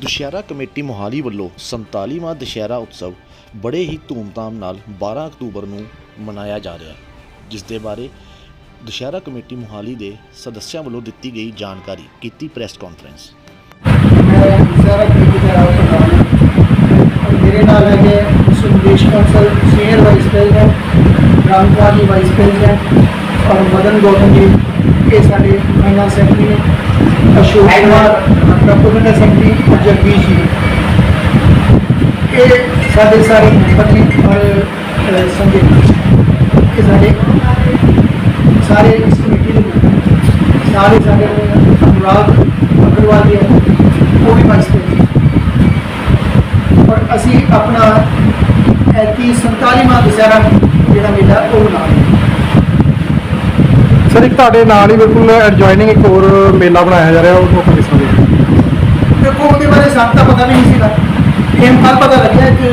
Dussehra committee Mohali ਵੱਲੋਂ 47ਵਾਂ ਦੁਸ਼ਹਿਰਾ ਉਤਸਵ ਬੜੇ ਹੀ ਧੂਮਧਾਮ ਨਾਲ 12 ਅਕਤੂਬਰ ਨੂੰ ਮਨਾਇਆ ਜਾ ਰਿਹਾ ਹੈ, ਜਿਸ ਦੇ ਬਾਰੇ ਦੁਸ਼ਹਿਰਾ ਕਮੇਟੀ ਮੋਹਾਲੀ ਦੇ ਸਦੱਸਿਆਂ ਵੱਲੋਂ ਦਿੱਤੀ ਗਈ ਜਾਣਕਾਰੀ ਕੀਤੀ ਪ੍ਰੈਸ ਕਾਨਫਰੰਸ। ਮੈਂ ਸਾਰਾ ਕਮੇਟੀ ਦਾ ਪ੍ਰਧਾਨ ਮੇਰੇ ਨਾਲ ਹੈਗੇ Sunesh Kaushal senior vice president, Ram ji vice president ਔਰ ਮਦਨ ਗੌਤਮ ਜੀ, ਇਹ ਸਾਡੇ ਮਹਿਲਾ ਸੈਕਟਰੀ ਨੇ। ਅਸ਼ੋਕ ਕੁਮਾਰ ਸੈਕਟਰੀ ਔਰ ਜਗਦੀਸ਼ ਜੀ ਇਹ ਸਾਡੇ ਸਾਰੇ ਔਰ ਸੰਜੇ ਇਹ ਸਾਡੇ ਸਾਰੇ ਇਸ ਕਮੇਟੀ ਦੇ। ਸਾਰੇ ਸਾਡੇ ਅਨੁਰਾਗ ਅਗਰਵਾਲ ਜੀ ਉਹ ਵੀ ਵਾਈਸ ਪ੍ਰੈਜ਼ੀਡੈਂਟ ਔਰ ਅਸੀਂ ਆਪਣਾ ਐਤੀ 47ਵਾਂ ਦੁਸਹਿਰਾ ਜਿਹੜਾ ਮੇਲਾ ਉਹ ਮਨਾ ਰਹੇ ਸਰ, ਇੱਕ ਤੁਹਾਡੇ ਨਾਲ ਹੀ ਬਿਲਕੁਲ ਐਡਜੋਇਨਿੰਗ ਇੱਕ ਹੋਰ ਮੇਲਾ ਬਣਾਇਆ ਜਾ ਰਿਹਾ, ਉਹ ਆਪਾਂ ਕਿਸ ਤਰ੍ਹਾਂ ਦੇਖਦੇ ਦੇਖੋ, ਉਹਦੇ ਬਾਰੇ ਸਾਨੂੰ ਤਾਂ ਪਤਾ ਵੀ ਨਹੀਂ ਸੀਗਾ। ਇਹ ਕੱਲ ਪਤਾ ਲੱਗਿਆ ਕਿ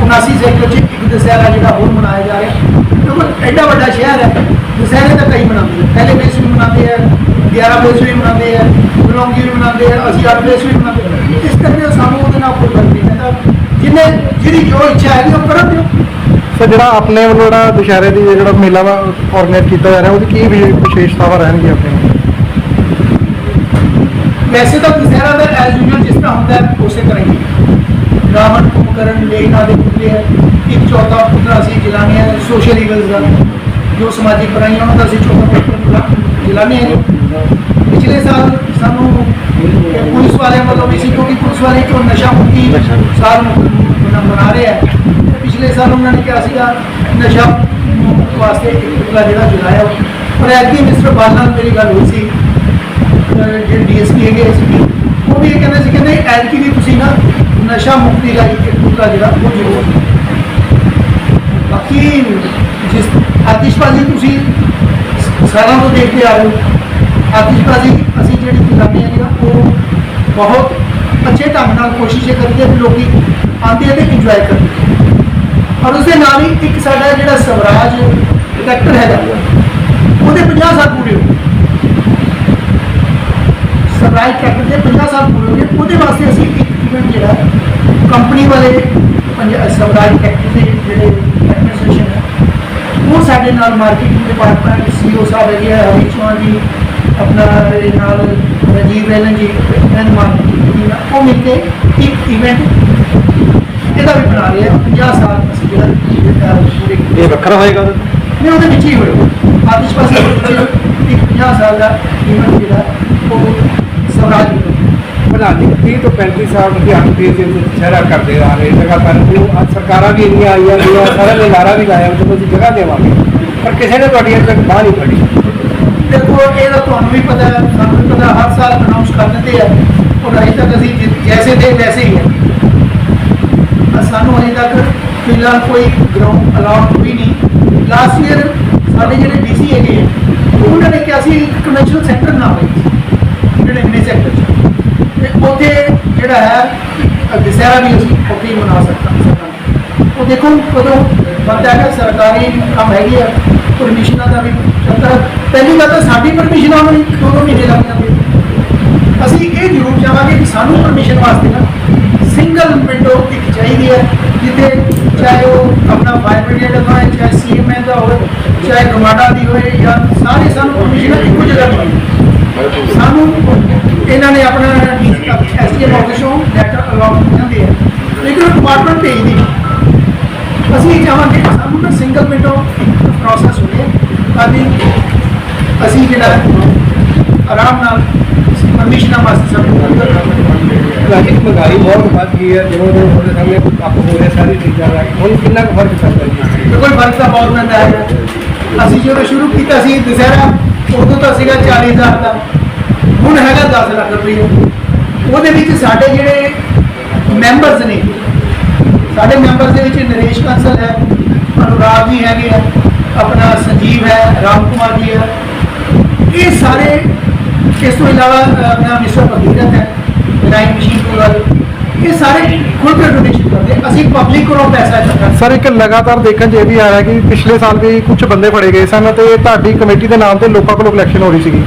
79 ਸੈਕਟਰ 'ਚ ਇੱਕ ਦੁਸਹਿਰਾ ਜਿਹੜਾ ਹੋਰ ਮਨਾਇਆ ਜਾ ਰਿਹਾ। ਕਿਉਂਕਿ ਐਡਾ ਵੱਡਾ ਸ਼ਹਿਰ ਹੈ। ਦੁਸਹਿਰੇ ਤਾਂ ਕਈ ਮਨਾਉਂਦੇ ਆ। ਪਹਿਲੇ ਪਲੇਸ ਵੀ ਮਨਾਉਂਦੇ ਆ 11 ਪਲੇਸ ਵੀ ਮਨਾਉਂਦੇ ਆ ਬਲੌਂਗੀ ਵੀ ਮਨਾਉਂਦੇ ਆ, ਅਸੀਂ 8 ਪਲੇਸ ਵੀ ਮਨਾਉਂਦੇ ਆ। ਇਸ ਕਰਕੇ ਸਾਨੂੰ ਉਹਦੇ ਨਾਲ ਕੋਈ ਫ਼ਰਕ ਨਹੀਂ ਪੈਂਦਾ। ਜਿਹਨੇ ਜਿਹਦੀ ਜੋ ਇੱਛਾ ਹੈ ਉਹ ਕਰਨ ਦਿਓ। ਸਰ ਜਿਹੜਾ ਆਪਣੇ ਵੱਲੋਂ ਜਿਹੜਾ ਦੁਸ਼ਹਿਰੇ ਦੀ ਜਿਹੜਾ ਮੇਲਾ ਵਾ ਆਰਗੇਨਾਈਜ਼ ਕੀਤਾ ਜਾ ਰਿਹਾ ਉਹਦੀ ਕੀ ਵਿ- ਵਿਸ਼ੇਸ਼ਤਾਵਾਂ ਰਹਿਣਗੀਆਂ ਆਪਣੇ ਵੈਸੇ ਤਾਂ ਦੁਸਹਿਰਾ ਦਾ ਐਜ਼ ਯੂਜੂਅਲ ਜਿਸ ਤਰ੍ਹਾਂ ਹੁੰਦਾ ਹੈ ਉਸੇ ਤਰ੍ਹਾਂ ਹੀ। ਰਾਵਣ ਕੁੰਭਕਰਨ ਦੇ ਪੁੱਤਰੇ ਹੈ ਇੱਕ ਚੌਥਾ ਪੁੱਤਰ ਅਸੀਂ ਜਲਾਨੇ ਹੈ ਸੋਸ਼ਲ ਈਵਲਸ ਦਾ। ਜੋ ਸਮਾਜਿਕ ਬੁਰਾਈਆਂ ਉਹਨਾਂ ਦਾ ਅਸੀਂ ਚੌਥਾ ਪੁੱਤਰ ਜਲਾਨੇ ਹੈ ਪਿਛਲੇ ਸਾਲ ਸਾਨੂੰ ਇਹ ਪੁਲਿਸ ਵਾਲਿਆਂ ਵੱਲੋਂ ਵੀ ਸੀ ਕਿਉਂਕਿ ਪੁਲਿਸ ਵਾਲੇ ਜੋ ਨਸ਼ਾ ਮੁਕਤੀ ਸਾਲ ਮਨਾ ਮਨਾ ਰਹੇ ਹੈ ਤੇ ਪਿਛਲੇ ਸਾਲ ਉਹਨਾਂ ਨੇ ਕਿਹਾ ਸੀਗਾ, ਨਸ਼ਾ ਮੁਕਤ ਵਾਸਤੇ ਇੱਕ ਪੁਤਲਾ ਜਿਹੜਾ ਜੁਲਾਇਆ ਪਰ ਐਤਕੀ ਮਿਸਟਰ ਬਾਲ ਮੇਰੀ ਗੱਲ ਹੋਈ ਸੀ ਜਿਹੜੇ ਡੀਐਸਪੀ ਹੈਗੇ ਸੀ ਉਹ ਵੀ ਇਹ ਕਹਿੰਦੇ ਸੀ ਕਿ ਨਹੀਂ ਐਲਕੀ ਵੀ ਤੁਸੀਂ ਨਾ ਨਸ਼ਾ ਮੁਕਤੀ ਲਈ ਇੱਕ ਪੁਤਲਾ ਜਿਹੜਾ, ਉਹ ਜ਼ਰੂਰ ਬਾਕੀ ਜਿਸ ਆਤਿਸ਼ਬਾਜ਼ੀ ਤੁਸੀਂ ਸਾਲਾਂ ਤੋਂ ਦੇਖਦੇ ਆ ਰਹੇ ਹੋ, ਆਤਿਸ਼ਬਾਜ਼ੀ ਅਸੀਂ ਜਿਹੜੀ ਚਲਾਉਂਦੇ ਹਾਂ ਜਿਹੜਾ, ਉਹ ਬਹੁਤ ਅੱਛੇ ਢੰਗ ਨਾਲ ਕੋਸ਼ਿਸ਼ ਇਹ ਕਰੀਏ ਕਿ ਲੋਕੀ ਆਉਂਦੇ ਆ ਤੇ ਇੰਜੋਏ ਕਰਦੇ ਔਰ ਉਸਦੇ ਨਾਲ ਹੀ ਇੱਕ ਸਾਡਾ ਜਿਹੜਾ ਸਵਰਾਜ ਡਾਇਰੈਕਟਰ ਹੈਗਾ, ਉਹਦੇ 50 ਸਾਲ ਪੂਰੇ ਹੋ ਗਏ। ਸਪਲਾਈ ਟਰੈਕਟਰ ਦੇ 50 ਸਾਲ ਪੂਰੇ ਹੋ ਗਏ। ਉਹਦੇ ਵਾਸਤੇ ਅਸੀਂ ਇੱਕ ਇਵੈਂਟ ਜਿਹੜਾ ਕੰਪਨੀ ਵਾਲੇ ਸਵਰਾਜ ਟਰੈਕਟਰ ਦੇ ਜਿਹੜੇ ਐਡਮਿਨਿਸਟ੍ਰੇਸ਼ਨ ਹੈ, ਉਹ ਸਾਡੇ ਨਾਲ ਮਾਰਕੀਟਿੰਗ ਡਿਪਾਰਟਮੈਂਟ ਸੀਓ ਸਾਹਿਬ ਹੈਗੇ ਆ, ਹਰੀ ਚੌਹਾਨ ਜੀ, ਆਪਣਾ ਨਾਲ ਰਜੀਵ ਰੈਲਨ ਜੀ ਐਂਡ ਮਾਰਕੀਟਿੰਗ ਉਹ ਮਿਲ ਕੇ ਇੱਕ ਇਵੈਂਟ ਇਹਦਾ ਵੀ ਬਣਾ ਰਹੇ ਆ। 50 ਸਾਲ ਅਸੀਂ ਜਿਹੜਾ ਅਹ, ਪੂਰੇ ਕੀਤੇ। ਇਹ ਵੱਖਰਾ ਹੋਏਗਾ ਨਹੀਂ ਉਹਦੇ ਵਿੱਚ ਹੀ ਹੋਏਗਾ ਆਤਿਸ਼ਬਾਜ਼ੀ ਦੇ ਵਿੱਚ ਇੱਕ 50 ਸਾਲ ਦਾ ਇਵੈਂਟ ਜਿਹੜਾ ਉਹ ਸਵਰਾਜ ਨੂੰ ਪ੍ਰਧਾਨ ਜੀ 30 ਤੋਂ 35 ਸਾਲ ਲੁਧਿਆਣਾ ਦੇ ਦੇ ਸ਼ਹਿਰਾ ਕਰਦੇ ਆ ਰਹੇ ਲਗਾਤਾਰ ਉਹ ਅੱਜ ਸਰਕਾਰਾਂ ਵੀ ਇੰਨੀਆਂ ਆਈਆਂ ਗਈਆਂ ਸਾਰਾ ਨੇ ਵੀ ਲਾਇਆ ਕਿ ਅਸੀਂ ਜਗ੍ਹਾ ਦੇਵਾਂਗੇ। ਪਰ ਕਿਸੇ ਨੇ ਤੁਹਾਡੀ ਅਜੇ ਤੱਕ ਬਾਹ ਨਹੀਂ ਫੜੀ। ਦੇਖੋ ਇਹ ਤਾਂ ਤੁਹਾਨੂੰ ਵੀ ਪਤਾ ਹੈ ਸਾਨੂੰ ਵੀ ਪਤਾ ਹਰ ਸਾਲ ਅਨਾਉਂਸ ਕਰ ਦਿੰਦੇ ਆ। ਔਰ ਅਜੇ ਤੱਕ ਅਸੀਂ ਜਿ- ਜੈਸੇ ਥੇ ਵੈਸੇ ਹੀ ਹੈ ਸਾਨੂੰ ਅਜੇ ਤੱਕ ਫਿਲਹਾਲ ਕੋਈ ਗਰਾਊਂਡ ਅਲਾਟ ਵੀ ਨਹੀਂ। ਲਾਸਟ ਈਅਰ ਸਾਡੇ ਜਿਹੜੇ ਡੀਸੀ ਹੈਗੇ ਆ, ਉਹਨਾਂ ਨੇ ਕਿਹਾ ਸੀ ਕਨਵੈਨਸ਼ਨਲ ਸੈਂਟਰ ਨਾ ਹੋਵੇ। ਜਿਹੜੇ ਇੰਨੇ ਸੈਕਟਰ ਚ ਤੇ ਉੱਥੇ ਜਿਹੜਾ ਹੈ ਅਹ ਦੁਸਹਿਰਾ ਵੀ ਅਸੀਂ ਉੱਥੇ ਹੀ ਮਨਾ ਸਕਦਾ ਉਹ ਦੇਖੋ ਕਦੋਂ ਬੰਦਾ ਹੈ ਸਰਕਾਰੀ ਕੰਮ ਹੈਗੀ ਆ ਪਰਮਿਸ਼ਨਾਂ ਦਾ ਵੀ ਚੱਕਰ ਪਹਿਲੀ ਗੱਲ ਤਾਂ ਸਾਡੀ ਪਰਮਿਸ਼ਨਾਂ ਆਉਣ ਨੂੰ ਦੋ ਮਹੀਨੇ ਲੱਗ ਜਾਂਦੇ ਅਸੀਂ ਇਹ ਜ਼ਰੂਰ ਚਾਹਾਂਗੇ ਕਿ ਸਾਨੂੰ ਪਰਮਿਸ਼ਨ ਵਾਸਤੇ ਨਾ ਸਿੰਗਲ ਵਿੰਡੋ ਇੱਕ ਚਾਹੀਦੀ ਹੈ, ਜਿੱਥੇ ਚਾਹੇ ਉਹ ਆਪਣਾ ਫਾਇਰ ਬ੍ਰਿਗੇਡ ਦਾ ਹੋਵੇ ਚਾਹੇ ਸੀਐਮਏ ਦਾ ਹੋਵੇ, ਚਾਹੇ ਗਮਾਡਾ ਦੀ ਹੋਵੇ, ਜਾਂ ਸਾਰੇ ਸਾਨੂੰ ਪਰਮਿਸ਼ਨ ਇੱਕੋ ਜਗ੍ਹਾ ਮਿਲੇ। ਸਾਨੂੰ ਇਹਨਾਂ ਨੇ ਆਪਣਾ ਐਸਡੀਐਮ ਆਫਿਸ ਤੋਂ ਲੈਟਰ ਅਲਾਟ ਜਾਂਦੇ ਆ ਲੇਕਿਨ ਡਿਪਾਰਟਮੈਂਟ ਭੇਜਦੀ ਅਸੀਂ ਇਹ ਚਾਹਾਂਗੇ ਸਾਨੂੰ ਨਾ ਸਿੰਗਲ ਵਿੰਡੋ ਪ੍ਰੋਸੈਸ ਹੋਵੇ, ਤਾਂ ਕਿ ਅਸੀਂ ਜਿਹੜਾ ਆਰਾਮ ਨਾਲ ਪਰਮਿਸ਼ਨਾਂ ਵਾਸਤੇ ਸਭ ਨੂੰ ਅੰਦਰ ਅੱਜ ਮਹਿੰਗਾਈ ਬਹੁਤ ਵੱਧ ਗਈ ਹੈ ਜਿਵੇਂ ਜਿਵੇਂ ਤੁਹਾਡੇ ਸਾਹਮਣੇ ਕੱਪ ਹੋ ਰਿਹਾ, ਸਾਰੀ ਚੀਜ਼ਾਂ ਦਾ। ਹੁਣ ਕਿੰਨਾ ਕੁ ਫ਼ਰਕ ਪੈਂਦਾ ਜੀ? ਤੇ ਕੋਈ ਫ਼ਰਕ ਤਾਂ ਬਹੁਤ ਪੈਂਦਾ ਹੈ। ਅਸੀਂ ਜਦੋਂ ਸ਼ੁਰੂ ਕੀਤਾ ਸੀ ਦੁਸਹਿਰਾ, ਉਦੋਂ ਤਾਂ ਸੀਗਾ 40000 ਦਾ। ਹੁਣ ਹੈਗਾ 10 ਲੱਖ ਰੁਪਏ। ਉਹਦੇ ਵਿੱਚ ਸਾਡੇ ਜਿਹੜੇ ਮੈਂਬਰਸ ਨੇ, ਸਾਡੇ ਮੈਂਬਰਸ ਦੇ ਵਿੱਚ ਨਰੇਸ਼ ਕੰਸਲ ਹੈ, ਅਨੁਰਾਗ ਜੀ ਹੈਗੇ ਆ, ਆਪਣਾ ਸੰਜੀਵ ਹੈ, ਰਾਮ ਕੁਮਾਰ ਜੀ ਹੈ ਇਹ ਸਾਰੇ, ਇਸ ਤੋਂ ਇਲਾਵਾ ਆਪਣਾ ਮਿਸਟਰ ਭਗੀਰਥ ਹੈ। ਲਾਈਨ ਮਸ਼ੀਨ ਕੋਲ ਇਹ ਸਾਰੇ ਖੁਦ ਡੋਨੇਸ਼ਨ ਕਰਦੇ ਅਸੀਂ ਪਬਲਿਕ ਕੋਲੋਂ ਪੈਸਾ ਇਕੱਠਾ ਸਰ ਇੱਕ ਲਗਾਤਾਰ ਦੇਖਣ 'ਚ ਇਹ ਵੀ ਆ ਰਿਹਾ ਕਿ ਪਿਛਲੇ ਸਾਲ ਵੀ ਕੁਝ ਬੰਦੇ ਫੜੇ ਗਏ ਸਨ ਤੇ ਤੁਹਾਡੀ ਕਮੇਟੀ ਦੇ ਨਾਮ ਤੇ ਲੋਕਾਂ ਕੋਲੋਂ ਕਲੈਕਸ਼ਨ ਹੋ ਰਹੀ ਸੀਗੀ।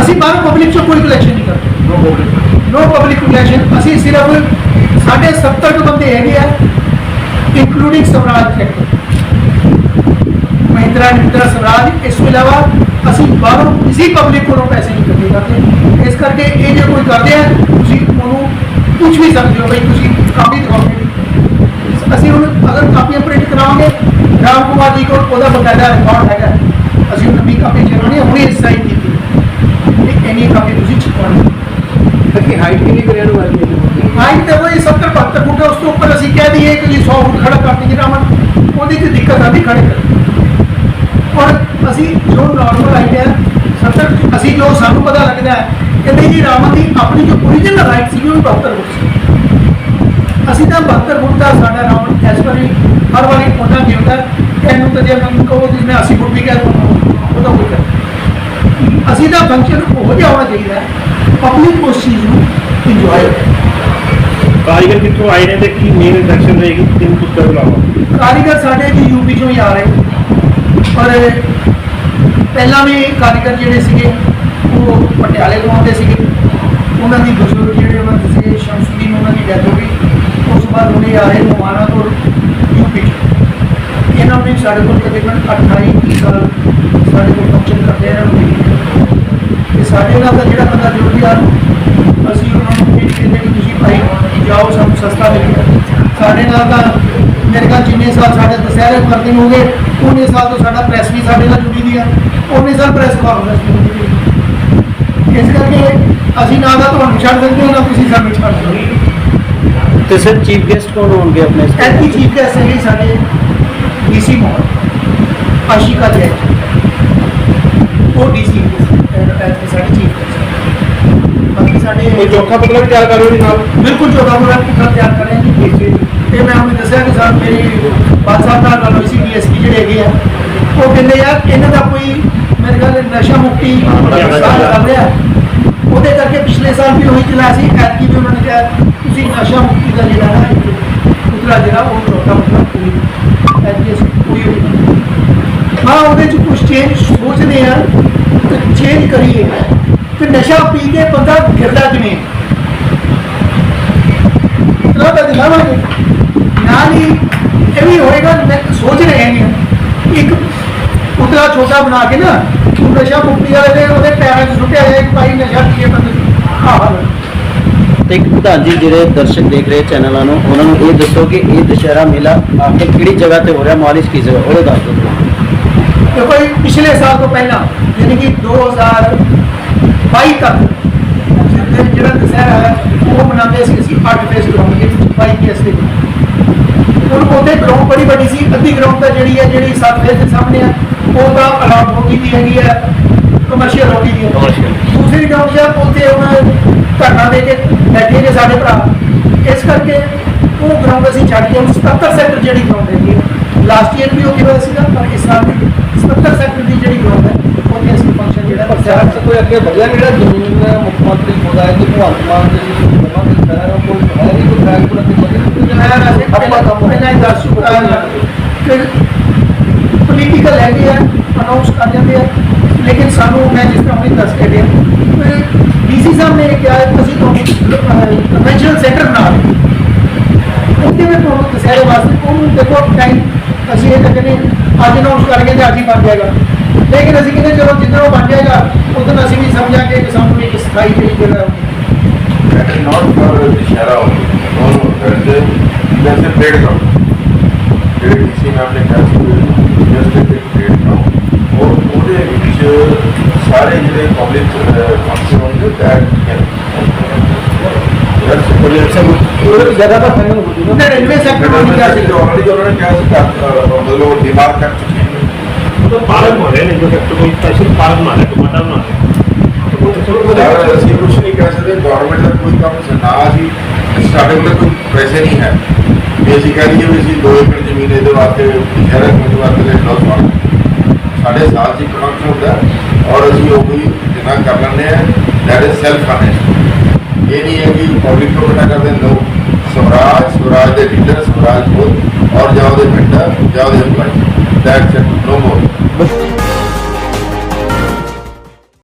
ਅਸੀਂ ਬਾਹਰ ਪਬਲਿਕ ਚੋਂ ਕੋਈ ਕਲੈਕਸ਼ਨ ਨਹੀਂ ਕਰਦੇ। ਨੋ ਪਬਲਿਕ ਰਿਲੇਸ਼ਨ ਅਸੀਂ ਸਿਰਫ ਸਾਡੇ 70 ਕੁ ਬੰਦੇ ਹੈਗੇ ਆ ਇੰਕਲੂਡਿੰਗ ਸਵਰਾਜ ਸੈਕਟਰ ਮਹਿੰਦਰਾ ਮਿੰਦਰਾ ਸਵਰਾਜ ਇਸ ਤੋਂ ਇਲਾਵਾ ਅਸੀਂ ਬਾਹਰੋਂ ਕਿਸੇ ਪਬਲਿਕ ਕੋਲੋਂ ਪੈਸੇ ਨਹੀਂ ਇਕੱਠੇ ਕਰਦੇ। ਇਸ ਕਰਕੇ ਇਹ ਜੇ ਕੋਈ ਕਰਦੇ ਆ ਤੁਸੀਂ ਉਹਨੂੰ ਪੁੱਛ ਵੀ ਸਕਦੇ ਹੋ ਬਈ ਤੁਸੀਂ ਕਾਪੀ ਦਿਖਾਓਗੇ ਅਸੀਂ ਹੁਣ ਅਗਰ ਕਾਪੀਆਂ ਪ੍ਰਿੰਟ ਕਰਾਵਾਂਗੇ ਰਾਮ ਕੁਮਾਰ ਜੀ ਕੋਲ ਉਹਦਾ ਬਕਾਇਦਾ ਰਿਕਾਰਡ ਹੈਗਾ। ਅਸੀਂ ਉਹ ਨਵੀਂ ਕਾਪੀ ਚਲਾਉਣੀ ਹੁਣੇ ਸਾਈਨ ਕੀਤੀ। ਤੇ ਇੰਨੀ ਕਾਪੀ ਤੁਸੀਂ ਛਪਾਉਣੀ ਕਿ ਹਾਈਟ ਕਿੰਨੀ ਕਰਿਆ ਨੂੰ ਵਾਲੀ ਹੈ ਹਾਈਟ ਤੇ ਉਹ 70 72 ਫੁੱਟ ਉਸ ਤੋਂ ਉੱਪਰ ਅਸੀਂ ਕਹਿ ਦਈਏ ਕਿ ਜੀ 100 ਫੁੱਟ ਖੜਾ ਕਰ ਦਈਏ ਰਾਮਨ ਉਹਦੀ ਤੇ ਦਿੱਕਤ ਆਦੀ ਖੜੇ ਕਰ ਔਰ ਅਸੀਂ ਜੋ ਨਾਰਮਲ ਹੈ 70 ਅਸੀਂ ਜੋ ਸਾਨੂੰ ਪਤਾ ਲੱਗਦਾ ਹੈ ਕਹਿੰਦੇ ਜੀ ਰਾਮਨ ਦੀ ਆਪਣੀ ਜੋ ਓਰੀਜਨਲ ਹਾਈਟ ਸੀ ਉਹ 72 ਫੁੱਟ ਸੀ। ਅਸੀਂ ਤਾਂ 72 ਫੁੱਟ ਦਾ ਸਾਡਾ ਰਾਉਂਡ ਐਸ ਪਰ ਹਰ ਵਾਰੀ ਕੇ ਹੁੰਦਾ ਇਹਨੂੰ ਤਾਂ ਜੇ ਮੈਂ ਕਹੋ ਕਿ ਮੈਂ 80 ਫੁੱਟ ਵੀ ਕਹਿ ਦੂੰਗਾ ਉਹਦਾ ਕੋਈ ਕਰ ਅਸੀਂ ਤਾਂ ਫੰਕਸ਼ਨ ਹੋ ਜਿਹਾ ਹੋਣਾ ਚਾਹੀਦਾ ਪਬਲਿਕ ਚੀਜ਼ ਨੂੰ ਇੰਜੋਏ ਕਾਰੀਗਰ ਕਿੱਥੋਂ ਆਏ ਨੇ ਤੇ ਕੀ ਮੇਨ ਇੰਡਕਸ਼ਨ ਰਹੇਗੀ ਤਿੰਨ ਪੁੱਤਰ ਬੁਲਾਵਾ ਕਾਰੀਗਰ ਸਾਡੇ ਜੀ ਯੂਪੀ ਚੋਂ ਹੀ ਆ ਰਹੇ ਪਰ ਪਹਿਲਾਂ ਵੀ ਕਾਰੀਗਰ ਜਿਹੜੇ ਸੀਗੇ, ਉਹ ਪਟਿਆਲੇ ਤੋਂ ਆਉਂਦੇ ਸੀਗੇ। ਉਹਨਾਂ ਦੀ ਬਜ਼ੁਰਗ ਜਿਹੜੇ ਉਹਨਾਂ ਦੇ ਸੀਗੇ ਸ਼ਮਸੁਦੀਨ ਉਹਨਾਂ ਦੀ ਡੈਥ ਹੋ ਗਈ। ਉਸ ਤੋਂ ਬਾਅਦ ਉਹਨੇ ਆ ਰਹੇ ਮੁਹਾਨਾ ਤੋਂ ਯੂਪੀ ਚ। ਇਹਨਾਂ ਨੇ ਸਾਡੇ ਕੋਲ ਤਕਰੀਬਨ 28 30 ਸਾਲ ਸਾਡੇ ਕੋਲ ਫੰਕਸ਼ਨ ਕਰਦੇ ਰਹੇ ਨੇ ਤੇ ਸਾਡੇ ਨਾਲ ਦਾ ਜਿਹੜਾ ਬੰਦਾ ਜੁੜ ਗਿਆ ਅਸੀਂ ਉਹਨਾਂ ਨੂੰ ਇਹ ਕਹਿੰਦੇ ਕਿ ਤੁਸੀਂ ਭਾਈ ਜਾਓ, ਸਾਨੂੰ ਸਸਤਾ ਮਿਲ ਸਾਡੇ ਨਾਲ ਤਾਂ ਮੇਰੇ ਖਿਆਲ ਜਿੰਨੇ ਸਾਲ ਸਾਡੇ ਦੁਸਹਿਰੇ ਕਰਦੇ ਹੋ ਗਏ ਉਹਨੇ ਸਾਲ ਤੋਂ ਸਾਡਾ ਪ੍ਰੈਸ ਵੀ ਸਾਡੇ ਨਾਲ ਜੁੜੀ ਦੀ ਆ। ਉਹਨੇ ਸਾਲ ਪ੍ਰੈਸ ਕਾਨਫਰੰਸ ਵੀ ਜੁੜੀ ਦੀ ਆ। ਇਸ ਕਰਕੇ ਅਸੀਂ ਨਾ ਤਾਂ ਤੁਹਾਨੂੰ ਛੱਡ ਸਕਦੇ ਹਾਂ ਨਾ ਤੁਸੀਂ ਸਾਨੂੰ ਛੱਡ ਸਕਦੇ ਹੋ। ਤੇ ਸਰ ਚੀਫ ਗੈਸਟ ਕੌਣ ਹੋਣਗੇ ਆਪਣੇ ਐਤਕੀ ਚੀਫ ਗੈਸਟ ਹੈਗੇ ਸਾਡੇ ਡੀਸੀ ਮੋਹਨ ਆਸ਼ਿਕਾ ਜੈ। ਉਹ ਡੀਸੀ ਐਤਕੀ ਸਾਡੇ ਚੀਫ ਗੈਸਟ ਬਾਕੀ ਸਾਡੇ ਕੋਈ ਚੌਥਾ ਪੁਤਲਾ ਵੀ ਤਿਆਰ ਕਰੋ ਜੀ ਨਾਲ। ਬਿਲਕੁਲ ਜੋ ਕੰਮ ਹੈ ਪੁੱਤਰ ਤਿਆਰ ਕਰਾਂਗੇ ਤੇ ਮੈਂ ਉਹਨੂੰ ਦੱਸਿਆ ਕਿ ਸਰ ਮੇਰੀ ਬਾਦਸ਼ਾਹ ਨਾਲ ਹੋਈ ਸੀ ਡੀਐਸਪੀ ਜਿਹੜੇ ਹੈਗੇ ਆ। ਉਹ ਕਹਿੰਦੇ ਯਾਰ ਇਹਨਾਂ ਦਾ ਕੋਈ ਮੇਰੇ ਖਿਆਲ ਨਸ਼ਾ ਮੁਕਤੀ ਸਾਲ ਚੱਲ ਰਿਹਾ। ਉਹਦੇ ਕਰਕੇ ਪਿਛਲੇ ਸਾਲ ਵੀ ਉਹੀ ਚਲਾਇਆ ਸੀ, ਐਤਕੀ ਵੀ ਉਹਨਾਂ ਨੇ ਕਿਹਾ, ਤੁਸੀਂ ਨਸ਼ਾ ਮੁਕਤੀ ਦਾ ਜਿਹੜਾ ਹੈ ਪੁੱਤਰਾ ਜਿਹੜਾ, ਉਹ ਛੋਟਾ ਕੋਈ ਐਤਕੀ ਕੋਈ ਹਾਂ, ਉਹਦੇ ਚ ਕੁਝ ਚੇਂਜ ਸੋਚਦੇ ਆ ਕਿ ਚੇਂਜ ਕਰੀਏ। ਕਿ ਨਸ਼ਾ ਪੀ ਕੇ ਬੰਦਾ ਗਿਰਦਾ ਕਿਵੇਂ? ਨਾ ਤਾਂ ਦਿਲਾਵਾਂਗੇ। ਨਾਲ ਹੀ ਇਹ ਵੀ ਹੋਏਗਾ ਮੈਂ ਸੋਚ ਰਹੇ ਹਾਂ ਇੱਕ ਪੁਤਲਾ ਛੋਟਾ ਬਣਾ ਕੇ ਨਾ ਉਹ ਨਸ਼ਾ ਮੁਕਤੀ ਵਾਲੇ ਦੇ ਉਹਦੇ ਪੈਰਾਂ 'ਚ ਸੁੱਟਿਆ ਜਾਏ ਕਿ ਭਾਈ ਨਸ਼ਾ ਪੀਏ ਬੰਦੇ ਆਹ। ਤੇ ਇੱਕ ਪ੍ਰਧਾਨ ਜੀ ਜਿਹੜੇ ਦਰਸ਼ਕ ਦੇਖ ਰਹੇ ਚੈਨਲਾਂ ਨੂੰ ਉਹਨਾਂ ਨੂੰ ਇਹ ਦੱਸੋ ਕਿ ਇਹ ਦੁਸ਼ਹਿਰਾ ਮੇਲਾ ਆਖਿਰ ਕਿਹੜੀ ਜਗ੍ਹਾ ਤੇ ਹੋ ਰਿਹਾ ਮਾਲਿਸ਼ ਕੀ ਜਗ੍ਹਾ ਉਹਦਾ ਦੱਸ ਦਿਓ। ਦੇਖੋ ਇਹ ਪਿਛਲੇ ਸਾਲ ਤੋਂ ਪਹਿਲਾਂ ਯਾਨੀ ਕਿ 2022 ਤੱਕ ਜਿਹੜੇ- ਦੁਸਹਿਰਾ ਹੈ ਉਹ ਮਨਾਉਂਦੇ ਸੀ ਅਸੀਂ 8 ਫੇਸ ਵਿੱਚ 22 ਕੇਸ ਦੇ ਹੁਣ ਉਹਦੇ ਗਰਾਊਂਡ ਬੜੀ ਵੱਡੀ ਸੀ ਅੱਧੀ ਗਰਾਊਂਡ ਤਾਂ ਜਿਹੜੀ ਹੈ ਜਿਹੜੀ 7 ਫੇਸ ਦੇ ਸਾਹਮਣੇ ਆ ਉਹ ਤਾਂ ਅਲਾਟ ਹੋ ਗਈ ਦੀ ਹੈਗੀ ਹੈ ਕਮਰਸ਼ੀਅਲ ਹੋ ਗਈ ਦੀ। ਹੈ ਦੂਸਰੀ ਗਰਾਊਂਡ ਜਾਂ ਉੱਥੇ ਹੁਣ ਧਰਨਾ ਦੇ ਕੇ ਬੈਠੇ ਨੇ ਸਾਡੇ ਭਰਾ। ਇਸ ਕਰਕੇ ਉਹ ਗਰਾਊਂਡ ਅਸੀਂ ਛੱਡ ਕੇ ਹੁਣ 77 ਸੈਕਟਰ ਜਿਹੜੀ ਗਰਾਊਂਡ ਹੈਗੀ ਹੈ ਲਾਸਟ ਈਅਰ ਵੀ ਉੱਥੇ ਹੋਇਆ ਸੀਗਾ ਪਰ ਇਸ ਸਾਲ ਵੀ 77 ਸੈਕਟਰ ਦੀ ਜਿਹੜੀ ਗਰਾਊਂਡ ਹੈ ਉੱਥੇ ਅਸੀਂ ਫੰਕਸ਼ਨ ਜਿਹੜਾ ਪੰਜਾਬ ਚ ਕੋਈ ਅੱਗੇ ਵਧਿਆ ਜਿਹੜਾ ਜ਼ਮੀਨ ਮੁੱਖ ਮੰਤਰੀ ਖੁਦਾ ਹੈ ਕਿ ਭਗਵੰਤ ਮਾਨ ਦੇ ਜੀ ਜਮਾ ਦੇ ਕਰਾ ਕੋਈ ਹੈ ਨਹੀਂ ਕੋਈ ਫੈਸਲਾ ਕੋਈ ਮੈਂ ਵੈਸੇ ਪਹਿਲਾਂ ਪਹਿਲਾਂ ਹੀ ਦੱਸ ਚੁੱਕਾ ਹਾਂ ਕਿ ਪੋਲੀਟੀਕਲ ਹੈਗੇ ਆ ਅਨਾਉਂਸ ਕਰ ਜਾਂਦੇ ਆ ਲੇਕਿਨ ਸਾਨੂੰ ਮੈਂ ਜਿਸ ਤਰ੍ਹਾਂ ਹੁਣੇ ਦੱਸ ਕੇ ਗਿਆ ਡੀਸੀ ਸਾਹਿਬ ਨੇ ਕਿਹਾ ਹੈ ਕਿ ਅਸੀਂ ਤੁਹਾਨੂੰ ਕਨਵੈਨਸ਼ਨਲ ਸੈਂਟਰ ਬਣਾ ਰਹੇ ਹਾਂ। ਉੱਥੇ ਮੈਂ ਤੁਹਾਨੂੰ ਦੁਸਹਿਰੇ ਵਾਸਤੇ ਉਹਨੂੰ ਦੇਖੋ ਟਾਈਮ ਅਸੀਂ ਇਹ ਤਾਂ ਕਹਿੰਦੇ ਅੱਜ ਅਨਾਉਂਸ ਕਰਕੇ ਤੇ ਅੱਜ ਹੀ ਬਣ ਜਾਏਗਾ ਲੇਕਿਨ ਅਸੀਂ ਕਹਿੰਦੇ ਚਲੋ ਜਿੱਦਣ ਉਹ ਬਣ ਜਾਏਗਾ ਉਦੋਂ ਅਸੀਂ ਵੀ ਸਮਝਾਂਗੇ ਕਿ ਸਾਨੂੰ ਇੱਕ ਸਥਾਈ ਜਿਹੜੀ ਜਗ੍ਹਾ ਹੋਵੇ that is a, that's a playground. ਜਿਹੜੇ ਡੀਸੀ ਮੈਮ ਨੇ ਕਿਹਾ ਸੀ ਜਸਟ ਇੱਕ ਪਲੇਗਰਾਉਂਡ ਔਰ ਉਹਦੇ ਵਿੱਚ ਸਾਰੇ ਜਿਹੜੇ ਪਬਲਿਕ ਫੰਕਸ਼ਨ ਹੋਣਗੇ ਦੈਟ ਉਹਦੀ ਜਗ੍ਹਾ ਤਾਂ ਫਾਈਨਲ ਹੋ ਜੂਗਾ ਉਹਨੇ ਰੇਲਵੇ ਸੈਕਟਰ ਨੂੰ ਵੀ ਕਿਹਾ ਸੀ ਆਲਰੇਡੀ ਉਹਨਾਂ ਨੇ ਕਿਹਾ ਸੀ ਕਿ ਅਹ, ਮਤਲਬ ਉਹ ਡਿਮਾਰਕ ਕਰ ਚੁੱਕੇ ਨੇ तो पार्क बना रहे हैं जो फैक्ट्री कोई स्पेशल पार्क बना रहे हैं ਜੇ ਅਸੀਂ ਕਹਿ ਦਈਏ ਵੀ ਅਸੀਂ 2 ਏਕੜ ਜ਼ਮੀਨ ਇਹਦੇ ਵਾਸਤੇ ਸ਼ਹਿਰ ਦੇ ਵਾਸਤੇ ਲੈ ਲਓ ਸਵਾਲ ਸਾਡੇ ਸਾਲ 'ਚ ਇੱਕ ਹੁੰਦਾ ਔਰ ਅਸੀਂ ਉਹ ਵੀ ਜਿੰਨਾ ਕਰ ਲੈਂਦੇ ਆ ਦੈਟ ਇਜ਼ ਸੈਲਫ ਫਾਈਨੈਂਸ ਇਹ ਨਹੀਂ ਹੈ ਕਿ ਪਬਲਿਕ ਤੋਂ ਇਕੱਠਾ ਕਰਦੇ ਲੋਕ ਸਵਰਾਜ ਸਵਰਾਜ ਦੇ ਲੀਡਰ ਸਵਰਾਜ ਖੁਦ ਔਰ ਜਾਂ ਉਹਦੇ ਮੈਂਟਰ ਜਾਂ ਉਹਦੇ EMPLOYE that's it no more